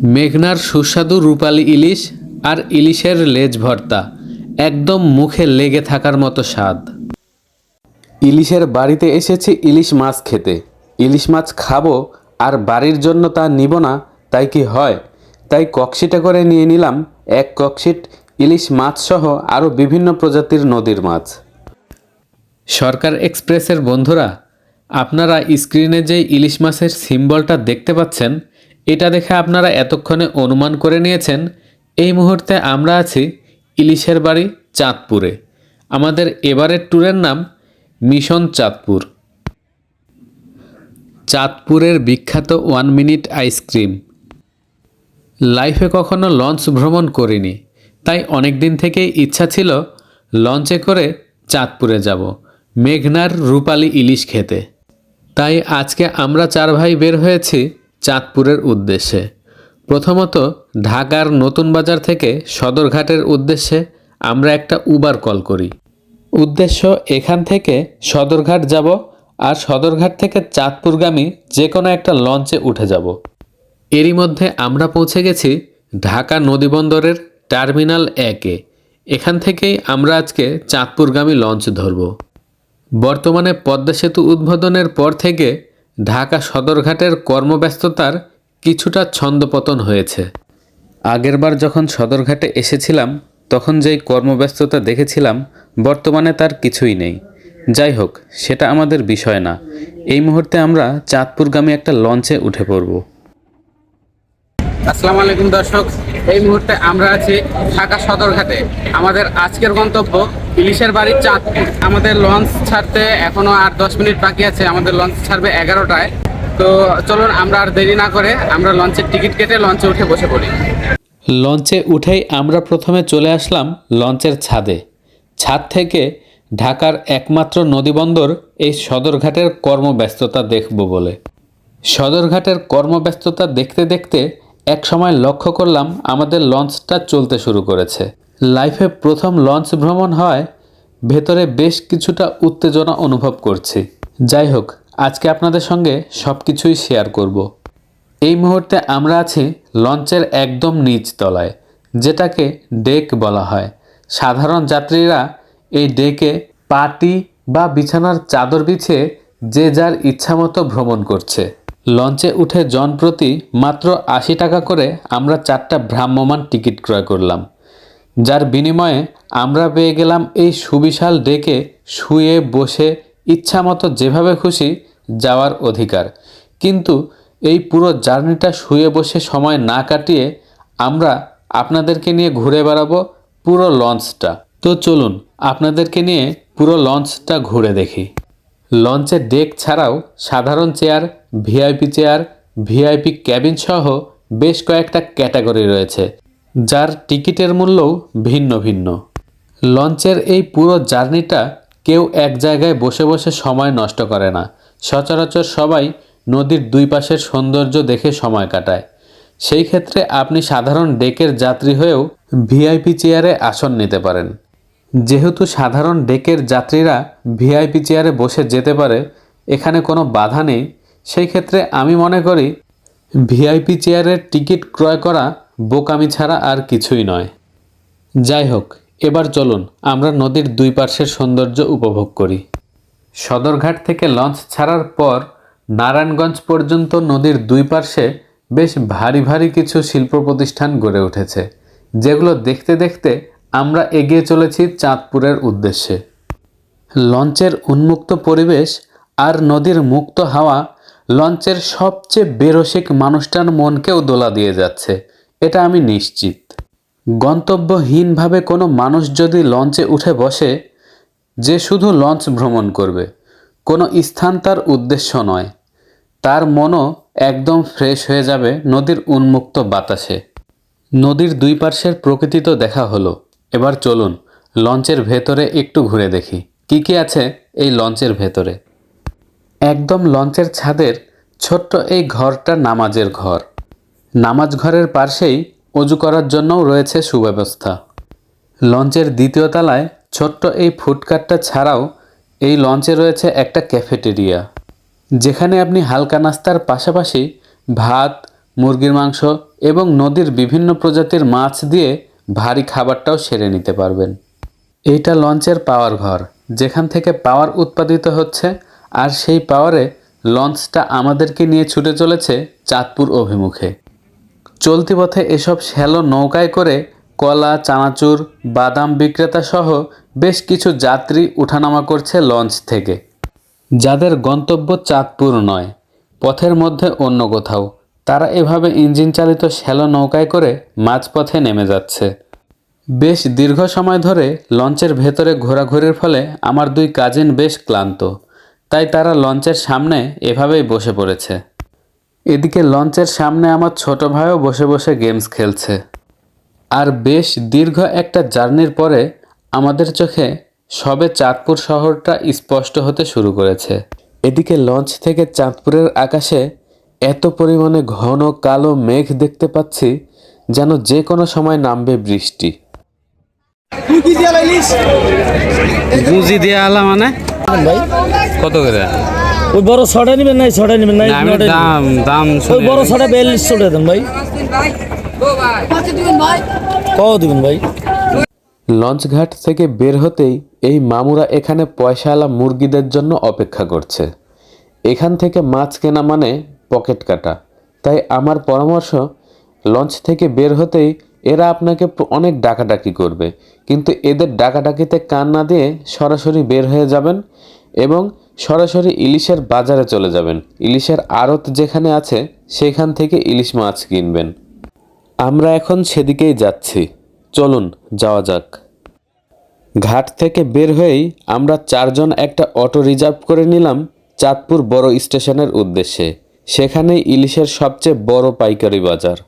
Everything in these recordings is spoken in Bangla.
মেঘনার সুস্বাদু রূপালী ইলিশ আর ইলিশের লেজ ভর্তা, একদম মুখে লেগে থাকার মতো স্বাদ। ইলিশের বাড়িতে এসেছি ইলিশ মাছ খেতে। ইলিশ মাছ খাব আর বাড়ির জন্য তা নিব না, তাই কি হয়? তাই কক্সিটা করে নিয়ে নিলাম এক ককশিট ইলিশ মাছ সহ আরও বিভিন্ন প্রজাতির নদীর মাছ। সরকার এক্সপ্রেসের বন্ধুরা, আপনারা স্ক্রিনে যে ইলিশ মাছের সিম্বলটা দেখতে পাচ্ছেন এটা দেখে আপনারা এতক্ষণে অনুমান করে নিয়েছেন, এই মুহূর্তে আমরা আছি ইলিশের বাড়ি চাঁদপুরে। আমাদের এবারের ট্যুরের নাম মিশন চাঁদপুর। চাঁদপুরের বিখ্যাত ওয়ান মিনিট আইসক্রিম লাইফে কখনো লঞ্চ ভ্রমণ করিনি, তাই অনেক দিন থেকেই ইচ্ছা ছিল লঞ্চে করে চাঁদপুরে যাব, মেঘনার রূপালী ইলিশ খেতে। তাই আজকে আমরা চার ভাই বের হয়েছি চাঁদপুরের উদ্দেশ্যে। প্রথমত, ঢাকার নতুন বাজার থেকে সদরঘাটের উদ্দেশ্যে আমরা একটা উবার কল করি। উদ্দেশ্য, এখান থেকে সদরঘাট যাব আর সদরঘাট থেকে চাঁদপুরগামী যে কোনো একটা লঞ্চে উঠে যাব। এরই মধ্যে আমরা পৌঁছে গেছি ঢাকা নদীবন্দরের টার্মিনাল একে। এখান থেকেই আমরা আজকে চাঁদপুরগামী লঞ্চ ধরব। বর্তমানে পদ্মা সেতু উদ্বোধনের পর থেকে ঢাকা সদরঘাটের কর্মব্যস্ততার কিছুটা ছন্দপতন হয়েছে। আগেরবার যখন সদরঘাটে এসেছিলাম, তখন যেই কর্মব্যস্ততা দেখেছিলাম, বর্তমানে তার কিছুই নেই। যাই হোক, সেটা আমাদের বিষয় না। এই মুহূর্তে আমরা চাঁদপুরগামী একটা লঞ্চে উঠে পড়ব। আসসালামু আলাইকুম দর্শক। এই মুহূর্তে আমরা আছি ঢাকা সদরঘাটে। আমাদের আজকের গন্তব্য ইলিশের বাড়ির চাঁদপুর। আমাদের লঞ্চ ছাড়তে এখনও আর দশ মিনিট বাকি আছে। আমাদের লঞ্চ ছাড়বে এগারোটায়। তো চলুন, আমরা আর দেরি না করে আমরা লঞ্চের টিকিট কেটে লঞ্চে উঠে বসে পড়ি। লঞ্চে উঠেই আমরা প্রথমে চলে আসলাম লঞ্চের ছাদে। ছাদ থেকে ঢাকার একমাত্র নদীবন্দর এই সদরঘাটের কর্মব্যস্ততা দেখব বলে। সদরঘাটের কর্মব্যস্ততা দেখতে দেখতে এক সময় লক্ষ্য করলাম আমাদের লঞ্চটা চলতে শুরু করেছে। লাইফে প্রথম লঞ্চ ভ্রমণ হয়, ভেতরে বেশ কিছুটা উত্তেজনা অনুভব করছি। যাই হোক, আজকে আপনাদের সঙ্গে সব কিছুই শেয়ার করব। এই মুহূর্তে আমরা আছি লঞ্চের একদম নিচ তলায়, যেটাকে ডেক বলা হয়। সাধারণ যাত্রীরা এই ডেকে পাটি বা বিছানার চাদর বিছিয়ে যে যার ইচ্ছামতো ভ্রমণ করছে। লঞ্চে উঠে জনপ্রতি মাত্র আশি টাকা করে আমরা চারটা ভ্রাম্যমান টিকিট ক্রয় করলাম, যার বিনিময়ে আমরা পেয়ে গেলাম এই সুবিশাল ডেকে শুয়ে বসে ইচ্ছামতো যেভাবে খুশি যাওয়ার অধিকার। কিন্তু এই পুরো জার্নিটা শুয়ে বসে সময় না কাটিয়ে আমরা আপনাদেরকে নিয়ে ঘুরে বেড়াবো পুরো লঞ্চটা। তো চলুন, আপনাদেরকে নিয়ে পুরো লঞ্চটা ঘুরে দেখি। লঞ্চের ডেক ছাড়াও সাধারণ chair, VIP chair, VIP cabin সহ বেশ কয়েকটা ক্যাটাগরি রয়েছে, যার টিকিটের মূল্যও ভিন্ন ভিন্ন। লঞ্চের এই পুরো জার্নিটা কেউ এক জায়গায় বসে বসে সময় নষ্ট করে না। সচরাচর সবাই নদীর দুই পাশের সৌন্দর্য দেখে সময় কাটায়। সেই ক্ষেত্রে আপনি সাধারণ ডেকের যাত্রী হয়েও ভিআইপি চেয়ারে আসন নিতে পারেন। যেহেতু সাধারণ ডেকের যাত্রীরা ভিআইপি চেয়ারে বসে যেতে পারে, এখানে কোনো বাধা নেই। সেই ক্ষেত্রে আমি মনে করি, ভিআইপি চেয়ারের টিকিট ক্রয় করা বোকামি ছাড়া আর কিছুই নয়। যাই হোক, এবার চলুন আমরা নদীর দুই পার্শ্বের সৌন্দর্য উপভোগ করি। সদরঘাট থেকে লঞ্চ ছাড়ার পর নারায়ণগঞ্জ পর্যন্ত নদীর দুই পার্শ্বে বেশ ভারী ভারী কিছু শিল্প প্রতিষ্ঠান গড়ে উঠেছে, যেগুলো দেখতে দেখতে আমরা এগিয়ে চলেছি চাঁদপুরের উদ্দেশ্যে। লঞ্চের উন্মুক্ত পরিবেশ আর নদীর মুক্ত হাওয়া লঞ্চের সবচেয়ে বেরসিক মানুষটার মনকেও দোলা দিয়ে যাচ্ছে। এটা আমি নিশ্চিত। গন্তব্যহীনভাবে কোনো মানুষ যদি লঞ্চে উঠে বসে, যে শুধু লঞ্চ ভ্রমণ করবে, কোনো স্থান তার উদ্দেশ্য নয়। তার মনও একদম ফ্রেশ হয়ে যাবে নদীর উন্মুক্ত বাতাসে। নদীর দুই পার্শ্বের প্রকৃতি তো দেখা হলো। এবার চলুন লঞ্চের ভেতরে একটু ঘুরে দেখি। কি কি আছে এই লঞ্চের ভেতরে? একদম লঞ্চের ছাদের ছোট্ট এই ঘরটা নামাজের ঘর। নামাজ ঘরের পাশেই অজু করার জন্যও রয়েছে সুব্যবস্থা। লঞ্চের দ্বিতীয় তলায় ছোট্ট এই ফুডকার্টটা ছাড়াও এই লঞ্চে রয়েছে একটা ক্যাফেটেরিয়া। যেখানে আপনি হালকা নাস্তার পাশাপাশি ভাত, মুরগির মাংস এবং নদীর বিভিন্ন প্রজাতির মাছ দিয়ে ভারী খাবারটাও সেরে নিতে পারবেন। এইটা লঞ্চের পাওয়ার ঘর, যেখান থেকে পাওয়ার উৎপাদিত হচ্ছে, আর সেই পাওয়ারে লঞ্চটা আমাদেরকে নিয়ে ছুটে চলেছে চাঁদপুর অভিমুখে। চলতি পথে এসব শ্যালো নৌকায় করে কলা, চানাচুর, বাদাম বিক্রেতা সহ বেশ কিছু যাত্রী উঠানামা করছে লঞ্চ থেকে। যাদের গন্তব্য চাঁদপুর নয়, পথের মধ্যে অন্য কোথাও। তারা এভাবে ইঞ্জিন চালিত শ্যালো নৌকায় করে মাঝপথে নেমে যাচ্ছে। বেশ দীর্ঘ সময় ধরে লঞ্চের ভেতরে ঘোরাঘুরির ফলে আমার দুই কাজিন বেশ ক্লান্ত। তাই তারা লঞ্চের সামনে এভাবেই বসে পড়েছে। এদিকে লঞ্চের সামনে আমার ছোট ভাইও বসে বসে গেমস খেলছে। আর বেশ দীর্ঘ একটা জার্নির পরে আমাদের চোখে সবে চাঁদপুর শহরটা স্পষ্ট হতে শুরু করেছে। এদিকে লঞ্চ থেকে চাঁদপুরের আকাশে এত পরিমাণে ঘন কালো মেঘ দেখতে পাচ্ছি যেন যে কোনো সময় নামবে বৃষ্টি। গুজি দিয়ে আলা মানে? ভাই কত করে? ওই বড় ছটা নেবেন নাই ছটা নেবেন নাই দাম দাম ওই বড় ছটা দেন ভাই। কত দিবেন ভাই? লঞ্চঘাট থেকে বের হতেই এই মামুরা এখানে পয়সাওয়ালা মুরগিদের জন্য অপেক্ষা করছে। এখান থেকে মাছ কেনা মানে পকেট কাটা। তাই আমার পরামর্শ, লঞ্চ থেকে বের হতেই এরা আপনাকে অনেক ডাকাডাকি করবে। কিন্তু এদের ডাকাডাকিতে কান না দিয়ে সরাসরি বের হয়ে যাবেন এবং সরাসরি ইলিশের বাজারে চলে যাবেন। ইলিশের আড়ত যেখানে আছে, সেখান থেকে ইলিশ মাছ কিনবেন। আমরা এখন সেদিকেই যাচ্ছি। চলুন, যাওয়া যাক। ঘাট থেকে বের হয়েই আমরা চারজন একটা অটো রিজার্ভ করে নিলাম চাঁদপুর বড় স্টেশনের উদ্দেশ্যে। সেখানেই ইলিশের সবচেয়ে বড় পাইকারি বাজার।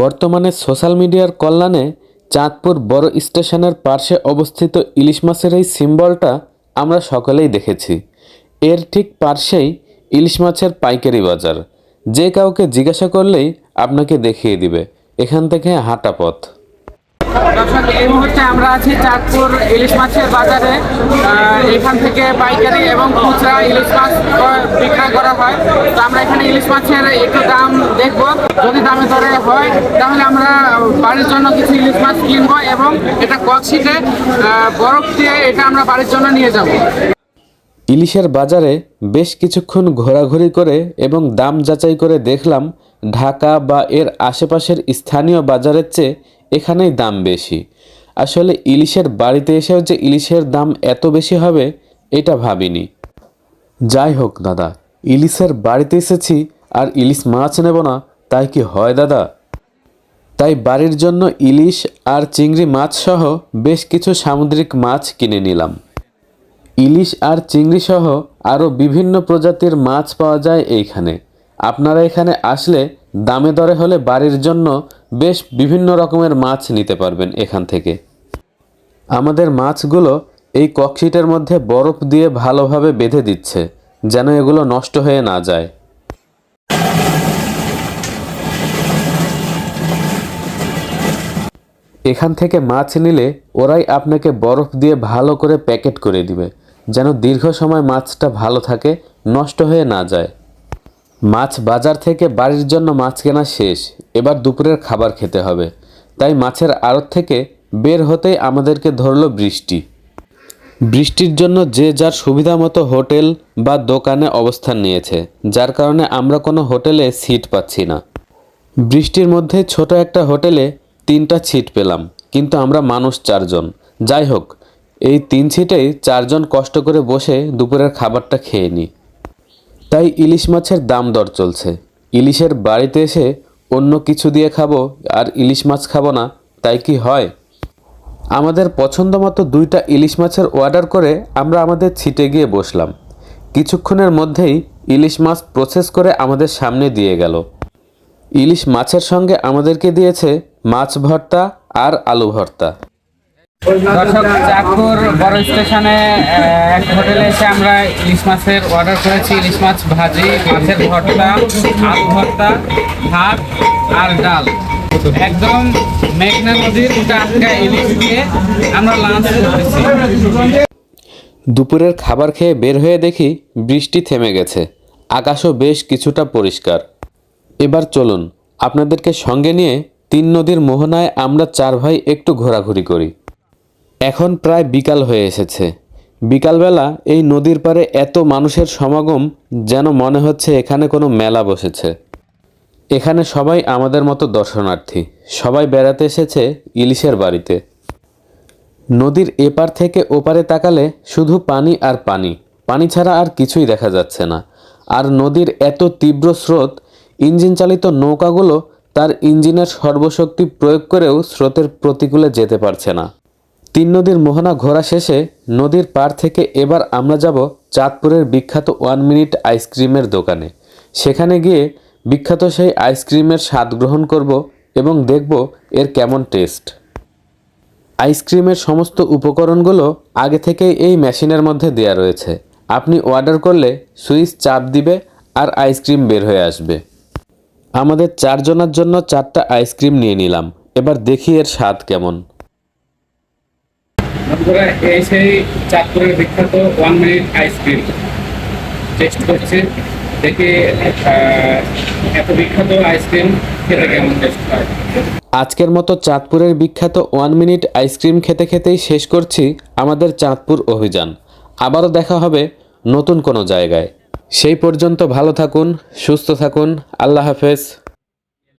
বর্তমানে সোশ্যাল মিডিয়ার কল্যাণে চাঁদপুর বড় স্টেশনের পার্শ্বে অবস্থিত ইলিশ মাছের এই সিম্বলটা আমরা সকলেই দেখেছি। এর ঠিক পার্শ্বেই ইলিশ মাছের পাইকারি বাজার। যে কাউকে জিজ্ঞাসা করলেই আপনাকে দেখিয়ে দিবে। এখান থেকে হাঁটা পথ। দর্শক, এই মুহূর্তে আমরা আছি চাঁদপুর ইলিশ মাছের বাজারে। এখান থেকে পাইকারি এবং খুচরা ইলিশ মাছ বিক্রয় করা হয়। তো আমরা এখানে ইলিশ মাছের একটু দাম দেখব। যদি দামে হয়, তাহলে আমরা বাড়ির জন্য কিছু ইলিশ মাছ এবং এটা বরফ দিয়ে এটা আমরা বাড়ির জন্য নিয়ে যাব। ইলিশের বাজারে বেশ কিছুক্ষণ ঘোরাঘুরি করে এবং দাম যাচাই করে দেখলাম, ঢাকা বা এর আশেপাশের স্থানীয় বাজারের চেয়ে এখানেই দাম বেশি। আসলে ইলিশের বাড়িতে এসেও যে ইলিশের দাম এত বেশি হবে, এটা ভাবিনি। যাই হোক দাদা, ইলিশের বাড়িতে এসেছি আর ইলিশ মাছ নেব না, তাই কি হয় দাদা? তাই বাড়ির জন্য ইলিশ আর চিংড়ি মাছ সহ বেশ কিছু সামুদ্রিক মাছ কিনে নিলাম। ইলিশ আর চিংড়ি সহ আরও বিভিন্ন প্রজাতির মাছ পাওয়া যায় এইখানে। আপনারা এখানে আসলে দামে দরে হলে বাড়ির জন্য বেশ বিভিন্ন রকমের মাছ নিতে পারবেন এখান থেকে। আমাদের মাছগুলো এই ককশিটের মধ্যে বরফ দিয়ে ভালোভাবে বেঁধে দিচ্ছে, যেন এগুলো নষ্ট হয়ে না যায়। এখান থেকে মাছ নিলে ওরাই আপনাকে বরফ দিয়ে ভালো করে প্যাকেট করে দিবে, যেন দীর্ঘ সময় মাছটা ভালো থাকে, নষ্ট হয়ে না যায়। মাছ বাজার থেকে বাড়ির জন্য মাছ কেনা শেষ। এবার দুপুরের খাবার খেতে হবে। তাই মাছের আড়ত থেকে বের হতেই আমাদেরকে ধরলো বৃষ্টি। বৃষ্টির জন্য যে যার সুবিধা মতো হোটেল বা দোকানে অবস্থান নিয়েছে, যার কারণে আমরা কোনো হোটেলে সিট পাচ্ছি না। বৃষ্টির মধ্যে ছোট একটা হোটেলে তিনটা সিট পেলাম, কিন্তু আমরা মানুষ চারজন। যাই হোক, এই তিন সিটেই চারজন কষ্ট করে বসে দুপুরের খাবারটা খেয়ে নিই তাই ইলিশ মাছের দাম দর চলছে। ইলিশের বাড়িতে এসে অন্য কিছু দিয়ে খাব আর ইলিশ মাছ খাব না, তাই কি হয়? আমাদের পছন্দ মতো দুইটা ইলিশ মাছের অর্ডার করে আমরা আমাদের ছিটে গিয়ে বসলাম। কিছুক্ষণের মধ্যেই ইলিশ মাছ প্রসেস করে আমাদের সামনে দিয়ে গেল। ইলিশ মাছের সঙ্গে আমাদেরকে দিয়েছে মাছ ভর্তা আর আলু ভর্তা। দর্শক, চাঁদপুর বড় স্টেশনে এক হোটেলে এসে আমরা ইলিশ মাছের অর্ডার করেছি। ইলিশ মাছ ভাজি, মাছের ভর্তা, আলু ভর্তা, ভাত আর ডাল। একদম মেঘনা নদীর টাটকা ইলিশ দিয়ে আমরা লাঞ্চ করতেছি। দুপুরের খাবার খেয়ে বের হয়ে দেখি বৃষ্টি থেমে গেছে। আকাশও বেশ কিছুটা পরিষ্কার। এবার চলুন, আপনাদেরকে সঙ্গে নিয়ে তিন নদীর মোহনায় আমরা চার ভাই একটু ঘোরাঘুরি করি। এখন প্রায় বিকাল হয়ে এসেছে। বিকালবেলা এই নদীর পারে এত মানুষের সমাগম যেন মনে হচ্ছে এখানে কোনো মেলা বসেছে। এখানে সবাই আমাদের মতো দর্শনার্থী। সবাই বেড়াতে এসেছে ইলিশের বাড়িতে। নদীর এপার থেকে ওপারে তাকালে শুধু পানি আর পানি। পানি ছাড়া আর কিছুই দেখা যাচ্ছে না। আর নদীর এত তীব্র স্রোত ইঞ্জিন চালিত নৌকাগুলো তার ইঞ্জিনের সর্বশক্তি প্রয়োগ করেও স্রোতের প্রতিকূলে যেতে পারছে না। তিন নদীর মোহনা ঘোরা শেষে নদীর পার থেকে এবার আমরা যাব চাঁদপুরের বিখ্যাত ওয়ান মিনিট আইসক্রিমের দোকানে। সেখানে গিয়ে বিখ্যাত সেই আইসক্রিমের স্বাদ গ্রহণ করব এবং দেখব এর কেমন টেস্ট। আইসক্রিমের সমস্ত উপকরণগুলো আগে থেকেই এই মেশিনের মধ্যে দেয়া রয়েছে। আপনি অর্ডার করলে সুইচ চাপ দিবে আর আইসক্রিম বের হয়ে আসবে। আমাদের চারজনের জন্য চারটা আইসক্রিম নিয়ে নিলাম। এবার দেখি এর স্বাদ কেমন। এই সেই চাঁদপুরের বিখ্যাত ওয়ান মিনিট আইসক্রিম টেস্ট এত বিখ্যাত আইসক্রিম খেতে কেমন টেস্ট হয়। আজকের মতো চাঁদপুরের বিখ্যাত ওয়ান মিনিট আইসক্রিম খেতে খেতেই শেষ করছি আমাদের চাঁদপুর অভিযান। আবারও দেখা হবে নতুন কোনো জায়গায়। সেই পর্যন্ত ভালো থাকুন, সুস্থ থাকুন, আল্লাহ হাফেজ।